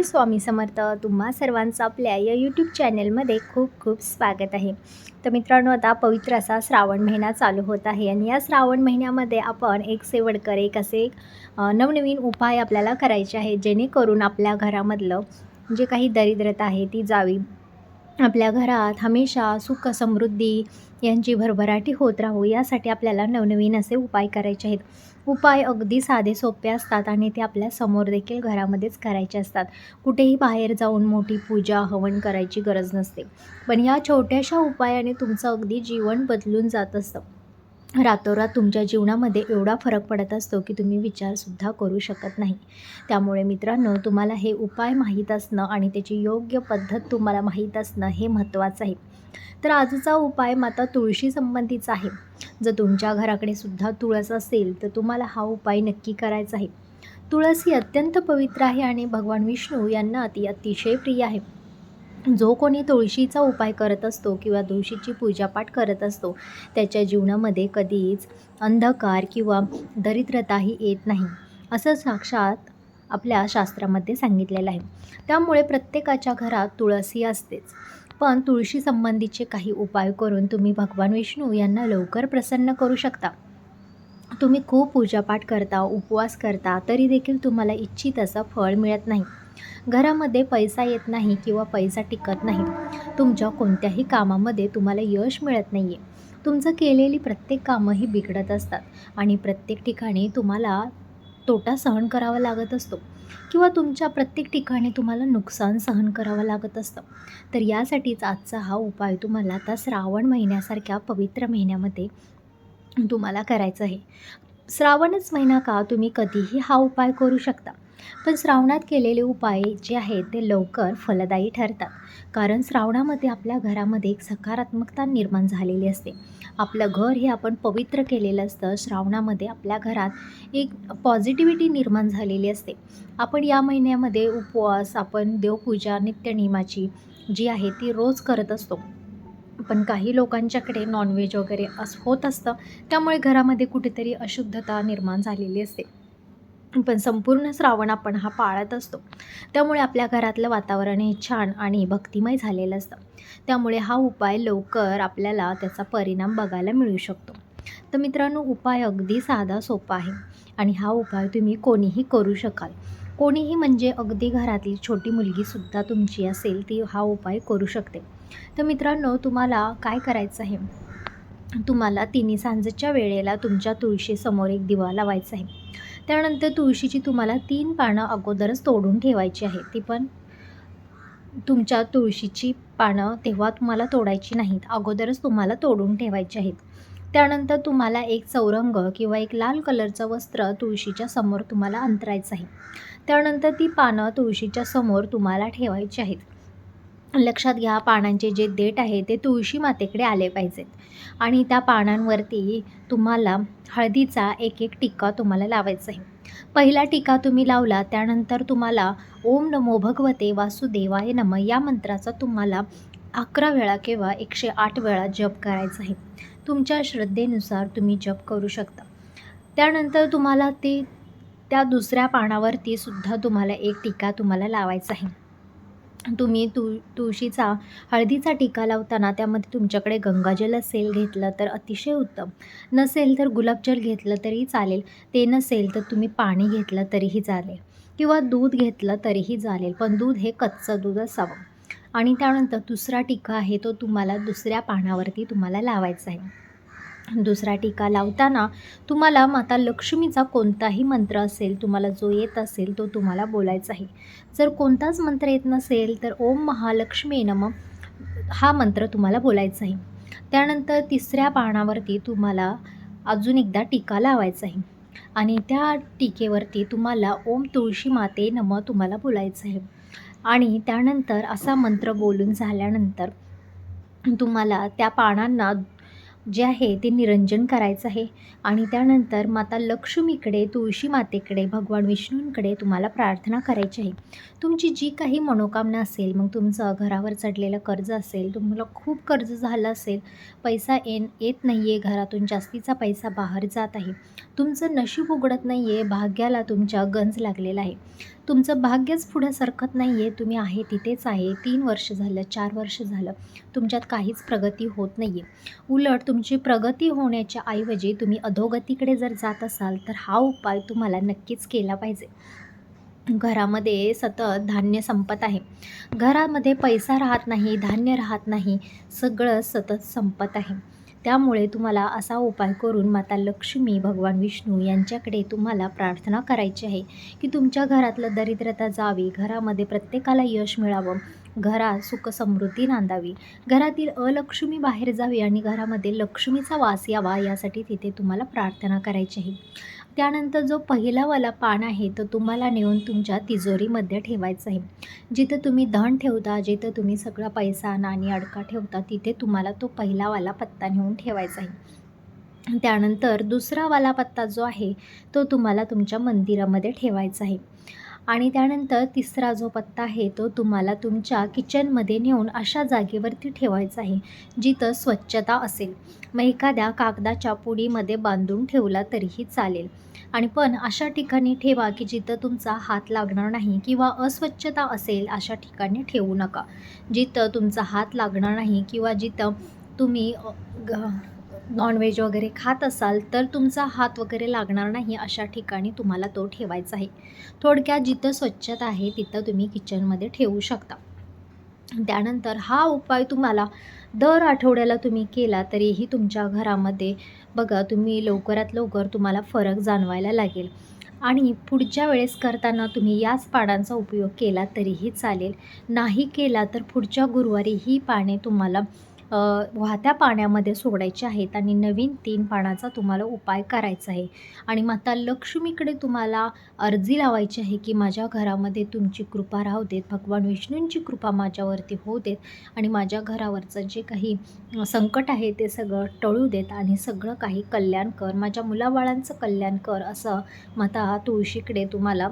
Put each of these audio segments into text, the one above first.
श्री स्वामी समर्थ तुम्हा सर्वांचं आपल्या या यूट्यूब चॅनलमध्ये खूप खूप स्वागत आहे. तर मित्रांनो आता पवित्र असा श्रावण महिना चालू होत आहे आणि या श्रावण महिन्यामध्ये आपण एक सेवडकर एक असे नवनवीन उपाय आपल्याला करायचे आहेत जेणेकरून आपल्या घरामधलं जे काही दरिद्रता आहे ती जावी. आपल्या घरात हमेशा सुख समृद्धी यांची भरभराटी होत राहू यासाठी आपल्याला नवनवीन असे उपाय करायचे आहेत. उपाय अगदी साधे सोपे असतात आणि ते आपल्यासमोर देखील घरामध्येच करायचे असतात. कुठेही बाहेर जाऊन मोठी पूजा हवन करायची गरज नसते. पण या छोट्याशा उपायाने तुमचं अगदी जीवन बदलून जात असतं. रातोरात तुमच्या जीवनामध्ये एवढा फरक पडत असतो की तुम्ही विचारसुद्धा करू शकत नाही. त्यामुळे मित्रांनो तुम्हाला हे उपाय माहीत असणं आणि त्याची योग्य पद्धत तुम्हाला माहीत असणं हे महत्त्वाचं आहे. तर आजचा उपाय माता तुळशी संबंधीचा आहे. जर तुमच्या घराकडे सुद्धा तुळस असेल तर तुम्हाला हा उपाय नक्की करायचा आहे. तुळस ही अत्यंत पवित्र आहे आणि भगवान विष्णू यांना ती अतिशय प्रिय आहे. जो कोणी तुळशीचा उपाय करत असतो किंवा तुळशीची पूजापाठ करत असतो त्याच्या जीवनामध्ये कधीच अंधकार किंवा दरिद्रताही येत नाही असं साक्षात आपल्या शास्त्रामध्ये सांगितलेलं आहे. त्यामुळे प्रत्येकाच्या घरात तुळसी असतेच. पण तुळशी संबंधीचे काही उपाय करून तुम्ही भगवान विष्णू यांना लवकर प्रसन्न करू शकता. तुम्ही खूप पूजापाठ करता उपवास करता तरी देखील तुम्हाला इच्छित असं फळ मिळत नाही. घरामध्ये पैसा येत नाही किंवा पैसा टिकत नाही तुमच्या कोणत्याही कामामध्ये तुम्हाला यश मिळत नाही आहे तुमचं केलेली प्रत्येक कामंही बिघडत असतात आणि प्रत्येक ठिकाणी तुम्हाला तोटा सहन करावा लागत असतो किंवा तुमच्या प्रत्येक ठिकाणी तुम्हाला नुकसान सहन करावं लागत असतं. तर यासाठीच आजचा हा उपाय तुम्हाला आता श्रावण महिन्यासारख्या पवित्र महिन्यामध्ये तुम्हाला करायचं आहे. श्रावणच महिना का? तुम्ही कधीही हा उपाय करू शकता. पण श्रावणात केलेले उपाय जे आहेत ते लवकर फलदायी ठरतात. कारण श्रावणामध्ये आपल्या घरामध्ये एक सकारात्मकता निर्माण झालेली असते. आपलं घर हे आपण पवित्र केलेलं असतं. श्रावणामध्ये आपल्या घरात एक पॉझिटिव्हिटी निर्माण झालेली असते. आपण या महिन्यामध्ये उपवास आपण देवपूजा नित्यनियमाची जी आहे ती रोज करत असतो. पण काही लोकांच्याकडे नॉनव्हेज वगैरे असं होत असतं. त्यामुळे घरामध्ये कुठेतरी अशुद्धता निर्माण झालेली असते. पण संपूर्ण श्रावण आपण हा पाळत असतो. त्यामुळे आपल्या घरातलं वातावरण हे छान आणि भक्तिमय झालेलं असतं. त्यामुळे हा उपाय लवकर आपल्याला त्याचा परिणाम बघायला मिळू शकतो. तर मित्रांनो उपाय अगदी साधा सोपा आहे. आणि हा उपाय तुम्ही कोणीही करू शकाल. कोणीही म्हणजे अगदी घरातली छोटी मुलगीसुद्धा तुमची असेल ती हा उपाय करू शकते. तर मित्रांनो तुम्हाला काय करायचं आहे? तुम्हाला तिन्ही सांजेच्या वेळेला तुमच्या तुळशीसमोर एक दिवा लावायचा आहे. त्यानंतर तुळशीची तुम्हाला तीन पानं अगोदरच तोडून ठेवायची आहे. ती पण तुमच्या तुळशीची पानं तेव्हा तुम्हाला तोडायची नाहीत. अगोदरच तुम्हाला तोडून ठेवायची आहेत. त्यानंतर तुम्हाला एक चौरंग किंवा एक लाल कलरचं वस्त्र तुळशीच्या समोर तुम्हाला अंतरायचं आहे. त्यानंतर ती पानं तुळशीच्या समोर तुम्हाला ठेवायची आहेत. लक्षात घ्या पानांचे जे देठ आहे ते तुळशी मातेकडे आले पाहिजेत. आणि त्या पानांवरती तुम्हाला हळदीचा एक एक टिक्का तुम्हाला लावायचा आहे पहिला टिका तुम्ही लावला त्यानंतर तुम्हाला ओम नमो भगवते वासुदेवाय नम या मंत्राचा तुम्हाला अकरा वेळा किंवा एकशे आठ वेळा जप करायचा आहे तुमच्या श्रद्धेनुसार तुम्ही जप करू शकता. त्यानंतर तुम्हाला ते त्या दुसऱ्या पानावरती सुद्धा तुम्हाला एक टिका तुम्हाला लावायचा आहे तुम्ही तु तुळशीचा हळदीचा टिका लावताना त्यामध्ये तुमच्याकडे गंगाजल असेल घेतलं तर अतिशय उत्तम. नसेल तर गुलाबजल घेतलं तरी चालेल. ते नसेल तर तुम्ही पाणी घेतलं तरीही चालेल. किंवा दूध घेतलं तरीही चालेल. पण दूध हे कच्चं दूध असावं. आणि त्यानंतर दुसरा टिका आहे तो तुम्हाला दुसऱ्या पानावरती तुम्हाला लावायचा आहे. दुसरा टीका लावताना तुम्हाला माता लक्ष्मीचा कोणताही मंत्र असेल तुम्हाला जो येत असेल तो तुम्हाला बोलायचा आहे. जर कोणताच मंत्र येत नसेल तर ओम महालक्ष्मी नम हा मंत्र तुम्हाला बोलायचा आहे. त्यानंतर तिसऱ्या पानावरती तुम्हाला अजून एकदा टीका लावायचा आहे. आणि त्या टीकेवरती तुम्हाला ओम तुळशी माते नम तुम्हाला बोलायचं आहे. आणि त्यानंतर असा मंत्र बोलून झाल्यानंतर तुम्हाला त्या पानांना जे आहे ते निरंजन करायचं आहे. आणि त्यानंतर माता लक्ष्मीकडे तुळशी मातेकडे भगवान विष्णूंकडे तुम्हाला प्रार्थना करायची आहे. तुमची जी काही मनोकामना असेल मग तुमचं घरावर चढलेलं कर्ज असेल तुम्हाला खूप कर्ज झालं असेल पैसा येन येत नाही आहे घरातून जास्तीचा पैसा बाहेर जात आहे. तुमचं नशीब उघडत नाही आहे भाग्याला तुमच्या गंज लागलेला आहे. तुमचं भाग्यच पुढे सरकत नाही आहे तुम्ही आहे तिथेच आहे. तीन वर्ष झालं चार वर्ष झालं तुमच्यात काहीच प्रगती होत नाही आहे उलट तुम तुमची प्रगती होण्याच्या ऐवजी तुम्ही अधोगतीकडे जर जात असाल तर हा उपाय तुम्हाला नक्कीच केला पाहिजे. घरामध्ये सतत धान्य संपत आहे. घरामध्ये पैसा राहत नाही धान्य राहत नाही सगळं सतत संपत आहे. त्यामुळे तुम्हाला असा उपाय करून माता लक्ष्मी भगवान विष्णू यांच्याकडे तुम्हाला प्रार्थना करायची आहे की तुमच्या घरातलं दरिद्रता जावी घरामध्ये प्रत्येकाला यश मिळावं घरात सुखसमृद्धी नांदावी घरातील अलक्ष्मी बाहेर जावी आणि घरामध्ये लक्ष्मीचा वास यावा यासाठी तिथे तुम्हाला प्रार्थना करायची आहे. त्यानंतर जो पहिलावाला पान आहे तो तुम्हाला नेऊन तुमच्या तिजोरीमध्ये ठेवायचं आहे. जिथं तुम्ही धन ठेवता जिथं तुम्ही सगळा पैसा नाणी अडका ठेवता तिथे तुम्हाला तो पहिलावाला पत्ता नेऊन ठेवायचा आहे. त्यानंतर दुसरावाला पत्ता जो आहे तो तुम्हाला तुमच्या मंदिरामध्ये ठेवायचा आहे. आणि त्यानंतर तिसरा जो पत्ता आहे तो तुम्हाला तुमच्या किचनमध्ये नेऊन अशा जागेवरती ठेवायचा आहे जिथं स्वच्छता असेल. मग एखाद्या कागदाच्या पुडीमध्ये बांधून ठेवला तरीही चालेल. आणि पण अशा ठिकाणी ठेवा की जिथं तुमचा हात लागणार नाही किंवा अस्वच्छता असेल अशा ठिकाणी ठेवू नका. जिथं तुमचा हात लागणार नाही किंवा जिथं तुम्ही ग नॉनव्हेज वगैरे खात असाल तर तुमचा हात वगैरे लागणार नाही अशा ठिकाणी तुम्हाला तो ठेवायचा आहे. थोडक्यात जिथं स्वच्छता आहे तिथं तुम्ही किचनमध्ये ठेवू शकता. त्यानंतर हा उपाय तुम्हाला दर आठवड्याला तुम्ही केला तरीही तुमच्या घरामध्ये बघा तुम्ही लवकरात लवकर तुम्हाला फरक जाणवायला लागेल. आणि पुढच्या वेळेस करताना तुम्ही याच पानांचा उपयोग केला तरीही चालेल. नाही केला तर पुढच्या गुरुवारी ही पाने तुम्हाला वाहत्या पाण्यामध्ये सोडायचे आहेत आणि नवीन तीन पानाचा तुम्हाला उपाय करायचा आहे. आणि माता लक्ष्मीकडे तुम्हाला अर्जी लावायची आहे की माझ्या घरामध्ये तुमची कृपा राहू देत भगवान विष्णूंची कृपा माझ्यावरती होऊ देत आणि माझ्या घरावरचं जे काही संकट आहे ते सगळं टळू देत आणि सगळं काही कल्याण कर माझ्या मुलाबाळांचं कल्याण कर असं माता तुळशीकडे तुम्हाला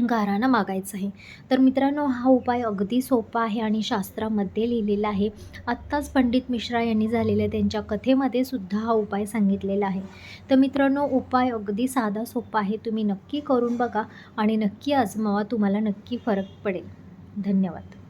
गाराणं मागायचं आहे. तर मित्रांनो हा उपाय अगदी सोपा आहे आणि शास्त्रामध्ये लिहिलेला आहे. आत्ताच पंडित मिश्रा यांनी झालेल्या त्यांच्या कथेमध्ये सुद्धा हा उपाय सांगितलेला आहे. तर मित्रांनो उपाय अगदी साधा सोपा आहे. तुम्ही नक्की करून बघा आणि नक्की आजमावा तुम्हाला नक्की फरक पडेल. धन्यवाद.